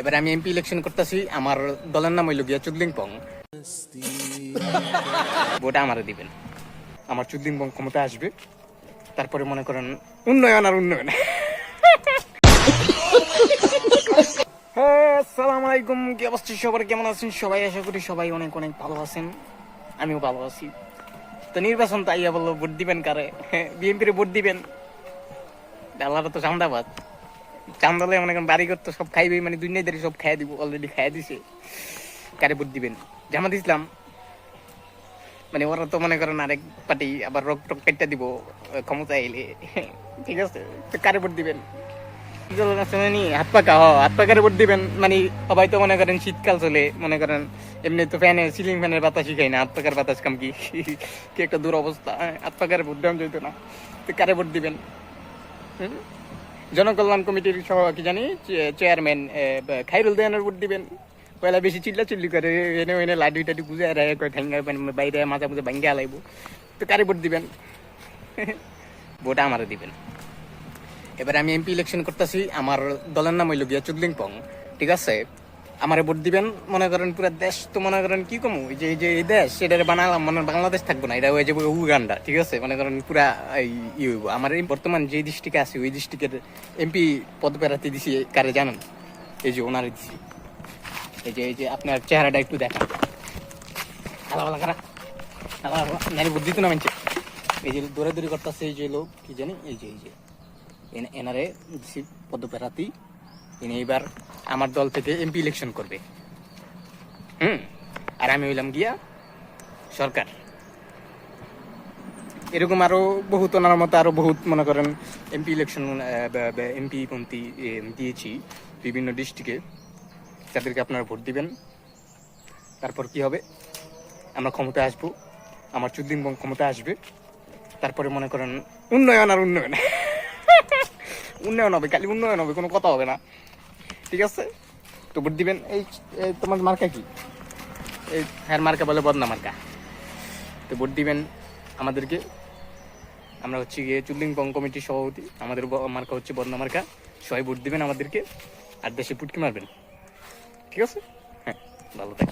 এবার আমি MP election করতেছি, আমার দলের নাম হইল গিয়া চুদলিং পং। ভোটা আমারে দিবেন। আমার চুদলিং পং ক্ষমতা আসবে, তারপরে মনে করেন উন্নয়ন আর উন্নয়ন। হ্যাঁ আসসালামু আলাইকুম, কি অবস্থা? সবার কেমন আছেন? সবাই আশা করি সবাই অনেক অনেক ভালো আছেন। আমিও ভালো আছি। তো নির্বাচন তো আইয়া বলল, ভোট দিবেন কারে? বিএনপির ভোট দিবেন। আল্লাহর তো চান্দাবাদ চান্দালে মনে করেন বাড়ি করতো সব খাইবে মানে দুনিয়াদারি সব খাইয়া দিব অলরেডি খাইয়া দিছে। কারে ভোট দিবেন? জামাত ইসলাম মানে ওরা তো মনে করেন আরেক পার্টি আবার রোগ টোক কেটে দিব ক্ষমতা এলে। ঠিক আছে কারে ভোট দিবেন? মানে হাত পাকা হ হাত পাকারে ভোট দিবেন? মানে সবাই তো মনে করেন শীতকাল চলে মনে করেন এমনি তো ফ্যানে সিলিং ফ্যানের বাতাসই খাই না হাত পাকার বাতাস কাম কি? একটা দূর অবস্থা হ্যাঁ, হাত পাকারে ভোট দেওয়া যেত না। তো কারে ভোট দিবেন? হুম? জনকল্যাণ কমিটির সহ কি জানি চেয়ারম্যান খাইরুল দেয়ানের ভোট দিবেন। পয়লা বেশি চিল্লা চিল্লি করে, এনে এনে লাডু টাডু বুঝে রায় ঠেঙ্গা বাইরে মাঝে মাঝে ভাঙ্গে আলাইব তো কারে ভোট দিবেন? ভোট আমারে দিবেন। এবার আমি এমপি ইলেকশন করতেছি, আমার দলের নাম হইল গিয়া চুদলিং পং, ঠিক আছে? আমারে ভোট দিবেন, মনে করেন পুরো দেশ তো মনে করেন কি কমু? এই যে এই যে, এই দেশ সেটা বানালাম মানে বাংলাদেশ থাকব না, এটা হয়ে যাবে উগান্ডা, ঠিক আছে? মনে করেন পুরা ই হইব। আমার এই বর্তমান যে ডিস্ট্রিক্টে আছে, ওই ডিস্ট্রিক্টের এমপি পদপ্রার্থী দিছি কারে জানেন? এই যে ওনারে দিছি। এই যে এই যে, আপনার চেহারাটা একটু হালা খারা হালা হালা নারী বুদ্ধি তো না মানছে। এই যে দৌড়াদৌড়ি করতেছে, এই যে লোক, কি জানি? এই যে এই যে, এন- এনারে দিছি পদপ্রার্থী ইনি এবার আমার দল থেকে এমপি ইলেকশন করবে। হুম? আর আমি হইলাম গিয়া সরকার। এরকম আরও বহুত ওনার মতো আরও বহুত, মনে করেন এমপি ইলেকশন এমপি পন্থী দিয়েছি বিভিন্ন ডিস্ট্রিক্টে তাদেরকে আপনারা ভোট দিবেন। তারপর কি হবে? আমরা ক্ষমতায় আসব। আমার চুদ্দিন বং ক্ষমতায় আসবে। তারপরে মনে করেন, উন্নয়ন আর উন্নয়ন। উন্নয়ন হবে, খালি উন্নয়ন হবে, কোনো কথা হবে না। ঠিক আছে? তো ভোট দিবেন। এই তোমার মার্কা কি? এই হ্যার মার্কা বলে বদনা মার্কা। তো ভোট দিবেন আমাদেরকে। আমরা হচ্ছে গিয়ে চুল্লিং পং কমিটির সভাপতি। আমাদের মার্কা হচ্ছে বদনা মার্কা। সবাই ভোট দিবেন আমাদেরকে। আর দেশে পুটকি মারবেন। ঠিক আছে? হ্যাঁ ভালো থাকি